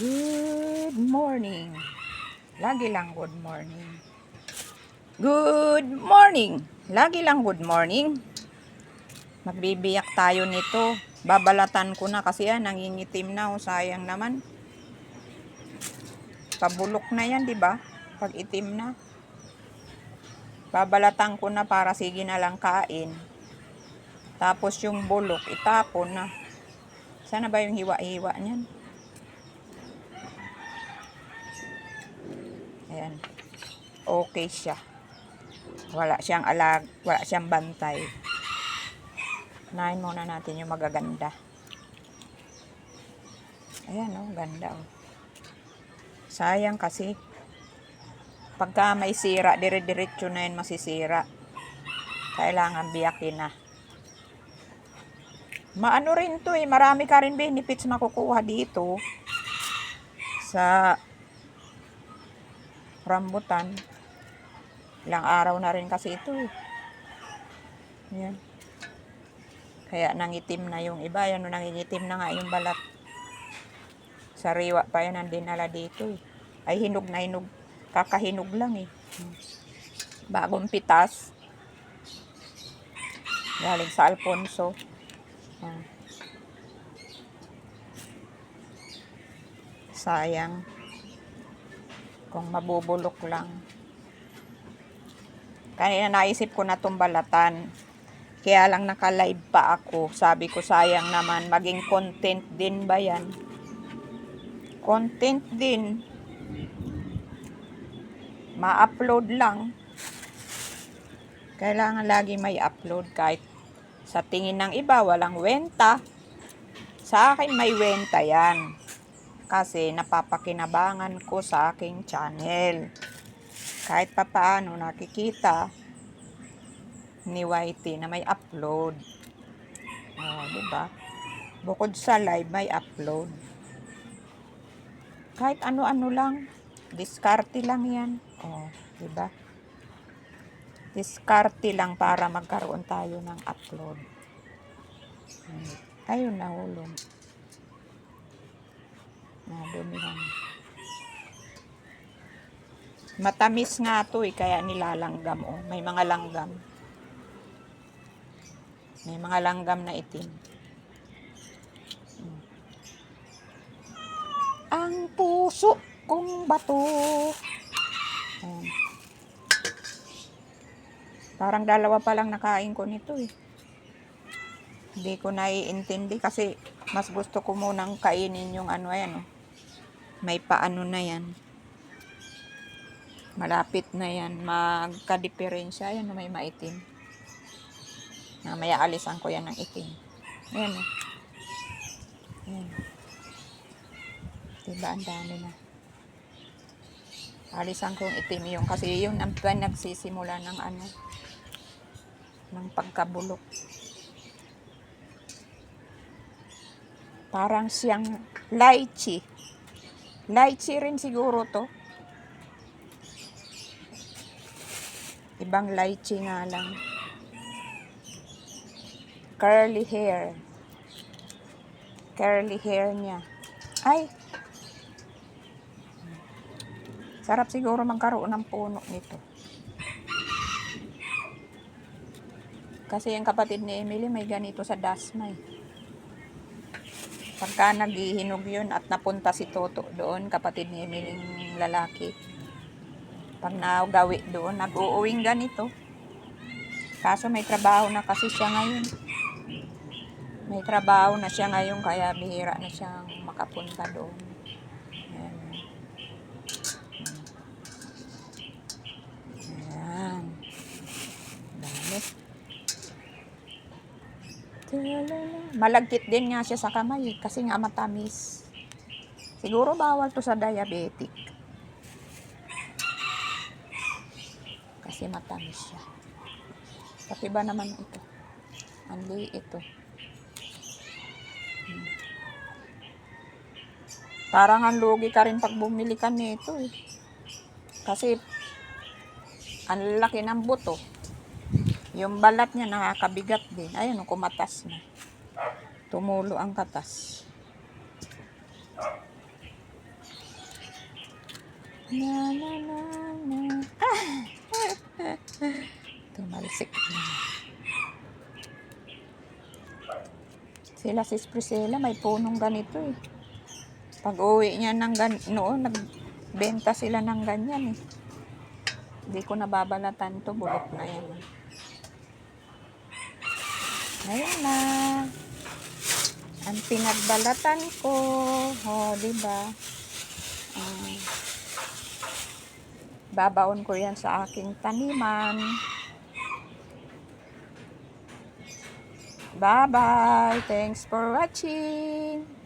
Good morning. Lagi lang good morning. Good morning. Lagi lang good morning. Magbibiyak tayo nito. Babalatan ko na kasi yan, nangingitim na. Oh, sayang naman. Pabulok na yan, di ba? Pag itim na. Babalatan ko na para sige na lang kain. Tapos yung bulok, itapon na. Sana ba yung hiwa-hiwa niyan? Ayan. Okay siya. Wala siyang alag, wala siyang bantay. Nahin muna natin yung magaganda. Ayan oh, ganda oh. Sayang kasi. Pagka may sira, dire-diretso na yun masisira. Kailangan biyakin na. Maano rin to eh, marami ka rin benefits makukuha dito sa rambutan. Ilang araw na rin kasi ito eh. Yan. Kaya nangitim na yung iba. Yan, nangingitim na nga yung balat. Sariwa pa yan ang dinala dito eh. Ay hinog na hinog. Kakahinog lang eh. Bagong pitas. Galing sa Alfonso. Ah. Sayang. Kung mabubulok lang. Kanina naisip ko na itong balatan. Kaya lang naka-live pa ako. Sabi ko sayang naman. Maging content din ba yan? Content din. Ma-upload lang. Kailangan lagi may upload kahit sa tingin ng iba walang wenta. Sa akin may wenta yan. Kasi napapakinabangan ko sa aking channel. Kahit papaano nakikita ni YT na may upload. Oh, di ba? Bukod sa live, may upload. Kahit ano-ano lang, diskarte lang 'yan. Oh, di ba? Diskarte lang para magkaroon tayo ng upload. Hmm. Ayun, nahulog. Nadumihan. Matamis nga to eh, kaya nilalanggam oh. May mga langgam. May mga langgam na itim. Hmm. Ang puso kong bato. Ayan. Parang dalawa pa lang nakain ko nito eh. Hindi ko naiintindi kasi mas gusto ko munang kainin yung ano yan oh. May paano na yan. Malapit na yan. Magka-diferensya. Yan, may maitim. Mamaya alisan ko yan ng itim. Ayan o. Ayan. Diba, ang dami na. Alisan ko yung itim yung kasi yung ang nagsisimula ng ano ng pagkabulok. Parang siyang lychee. Lychee rin siguro to. Ibang lychee nga lang. Curly hair. Curly hair niya. Ay! Sarap siguro magkaroon ng puno nito. Kasi yung kapatid ni Emily may ganito sa Dasma eh. Pagka naghihinog yun at napunta si Toto doon, kapatid ni Emily yung lalaki. Pag nagawi doon, nag-uuwing ganito. Kaso may trabaho na kasi siya ngayon. May trabaho na siya ngayon kaya bihira na siyang makapunta doon. Ayan. Ayan. Dami. Talala. Malagkit din nga siya sa kamay eh, kasi nga matamis. Siguro bawal to sa diabetic. Kasi matamis siya. Pati ba naman ito? Ang ito. Hmm. Parang ang lugi ka rin pag bumili ka nito eh. Kasi ang laki ng buto. Yung balat niya nakakabigat din. Ayun, kumatas na. Tumulo ang katas. Na, na, na, na. Tumalsik na. Sila sis Priscilla, may punong ganito eh. Pag uwi niya ng gan noon, nagbenta sila ng ganyan eh. Hindi ko nababalatan to, bulok na yan. Ayun na. Ang pinagbalatan ko. O, di ba? Ah. babaon ko yan sa aking taniman. Bye-bye. Thanks for watching.